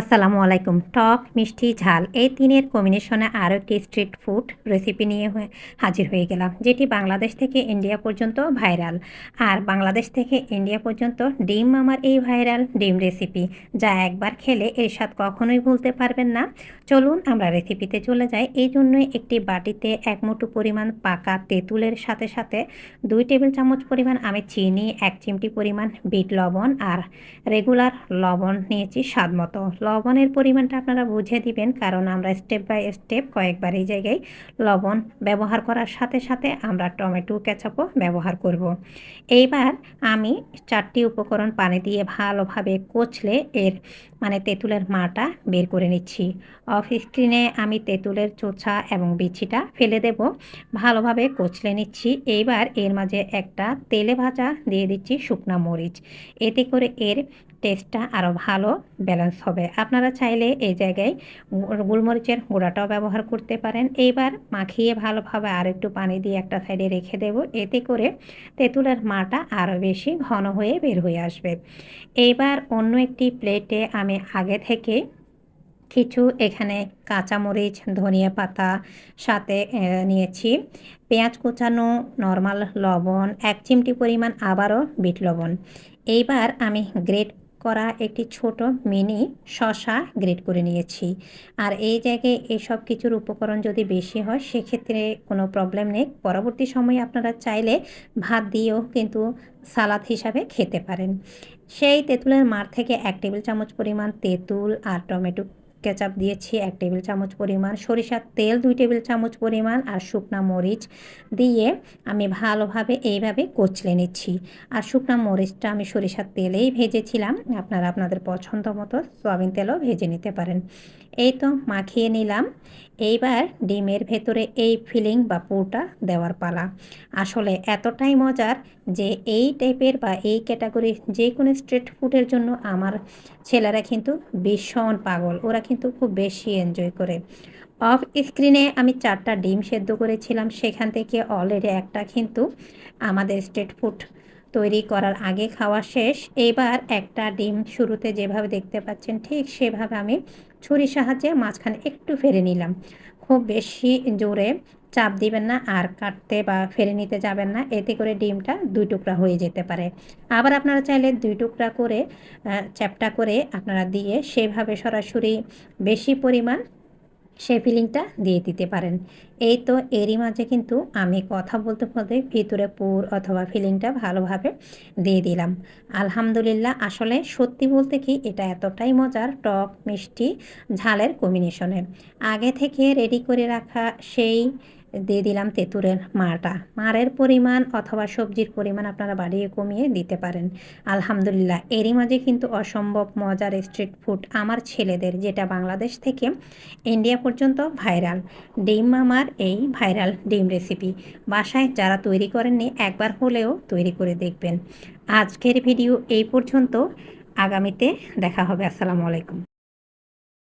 আসসালামু আলাইকুম। টক, মিষ্টি, ঝাল এই তিনের কম্বিনেশনে আরও একটি স্ট্রিট ফুড রেসিপি নিয়ে হাজির হয়ে গেলাম, যেটি বাংলাদেশ থেকে ইন্ডিয়া পর্যন্ত ভাইরাল আর বাংলাদেশ থেকে ইন্ডিয়া পর্যন্ত ডিম আমার এই ভাইরাল ডিম রেসিপি যা একবার খেলে এর স্বাদ কখনোই ভুলতে পারবেন না। চলুন আমরা রেসিপিতে চলে যাই। এই জন্যই একটি বাটিতে এক মুঠো পরিমাণ পাকা তেঁতুলের সাথে সাথে দুই টেবিল চামচ পরিমাণ আমি চিনি, এক চিমটি পরিমাণ বিট লবণ আর রেগুলার লবণ নিয়েছি স্বাদ মতো। লবণের পরিমাণটা আপনারা বুঝে দিবেন, কারণ আমরা স্টেপ বাই স্টেপ কয়েকবার এই জায়গায় লবণ ব্যবহার করার সাথে সাথে আমরা টমেটো, কেচাপও ব্যবহার করব। এইবার আমি চারটি উপকরণ পানি দিয়ে ভালোভাবে কচলে এর মানে তেঁতুলের মাটা বের করে নিচ্ছি। অফ স্ক্রিনে আমি তেঁতুলের চোছা এবং বিছিটা ফেলে দেব, ভালোভাবে কচলে নিচ্ছি। এইবার এর মাঝে একটা তেলে ভাজা দিয়ে দিচ্ছি শুকনা মরিচ। এতে করে এর টেস্টটা আরও ভালো ব্যালেন্স হবে। আপনারা চাইলে এই জায়গায় গোলমরিচের গুঁড়াটাও ব্যবহার করতে পারেন। এইবার মাখিয়ে ভালোভাবে আর একটু পানি দিয়ে একটা সাইডে রেখে দেব। এতে করে তেঁতুলের মাটা আরও বেশি ঘন হয়ে বের হয়ে আসবে। এইবার অন্য একটি প্লেটে আমি আগে থেকে কিছু এখানে কাঁচামরিচ, ধনিয়া পাতা সাথে নিয়েছি। পেঁয়াজ কুচানো নর্মাল লবণ, এক চিমটি পরিমাণ আবারও বিট লবণ। এইবার আমি গ্রেট করা একটি ছোট মিনি শশা গ্রেড করে নিয়েছি। আর এই জায়গায় এসব কিছুর উপকরণ যদি বেশি হয়, সেক্ষেত্রে কোনো প্রবলেম নেই। পরবর্তী সময়ে আপনারা চাইলে ভাত দিয়েও কিন্তু সালাদ হিসাবে খেতে পারেন। সেই তেঁতুলের মার থেকে এক টেবিল চামচ পরিমাণ তেঁতুল আর টমেটো কেচাপ দিয়েছি এক টেবিল চামচ পরিমাণ। সরিষার তেল দুই টেবিল চামচ পরিমাণ আর শুকনা মরিচ দিয়ে আমি ভালোভাবে এইভাবে কচলে নিচ্ছি। আর শুকনা মরিচটা আমি সরিষার তেলেই ভেজেছিলাম। আপনারা আপনাদের পছন্দ মতো সয়াবিন তেলও ভেজে নিতে পারেন। এই তো মাখিয়ে নিলাম। এইবার ডিমের ভেতরে এই ফিলিং বা পুরটা দেওয়ার পালা। আসলে এতটাই মজার যে এই টাইপের বা এই ক্যাটাগরির যে কোনো স্ট্রিট ফুডের জন্য আমার ছেলেরা কিন্তু ভীষণ পাগল। ওরা কিন্তু খুব বেশি এনজয় করে। অফ স্ক্রিনে আমি চারটা ডিম সেদ্ধ করেছিলাম, সেখান থেকে অলরেডি একটা কিন্তু আমাদের স্ট্রিট ফুড তৈরি করার আগে খাওয়া শেষ। এবার একটা ডিম শুরুতে যেভাবে দেখতে পাচ্ছেন, ঠিক সেভাবে আমি ছুরির সাহায্যে মাঝখানে একটু ফেরে নিলাম। খুব বেশি জোরে চাপ দিবেন না আর কাটতে বা ফেরে নিতে যাবেন না। এতে করে ডিমটা দুই টুকরা হয়ে যেতে পারে। আবার আপনারা চাইলে দুই টুকরা করে চ্যাপটা করে আপনারা দিয়ে সেভাবে সরাসরি বেশি পরিমাণ সেই ফিলিংটা দিয়ে দিতে পারেন। এই তো এরই মাঝে কিন্তু আমি কথা বলতে বলতে ভিতরে পুর অথবা ফিলিংটা ভালোভাবে দিয়ে দিলাম। আলহামদুলিল্লাহ, আসলে সত্যি বলতে কি এটা এতটাই মজার টক, মিষ্টি, ঝালের কম্বিনেশনের আগে থেকে রেডি করে রাখা সেই দিয়ে দিলাম তেঁতুরের মাটা মারের পরিমাণ অথবা সবজির পরিমাণ আপনারা বাড়িয়ে কমিয়ে দিতে পারেন। আলহামদুলিল্লাহ, এরই মাঝে কিন্তু অসম্ভব মজার স্ট্রিট ফুড আমার ছেলেদের, যেটা বাংলাদেশ থেকে ইন্ডিয়া পর্যন্ত ভাইরাল ডিম মামার এই ভাইরাল ডিম রেসিপি বাসায় যারা তৈরি করেননি, একবার হলেও তৈরি করে দেখবেন। আজকের ভিডিও এই পর্যন্ত। আগামীতে দেখা হবে। আসসালামু আলাইকুম।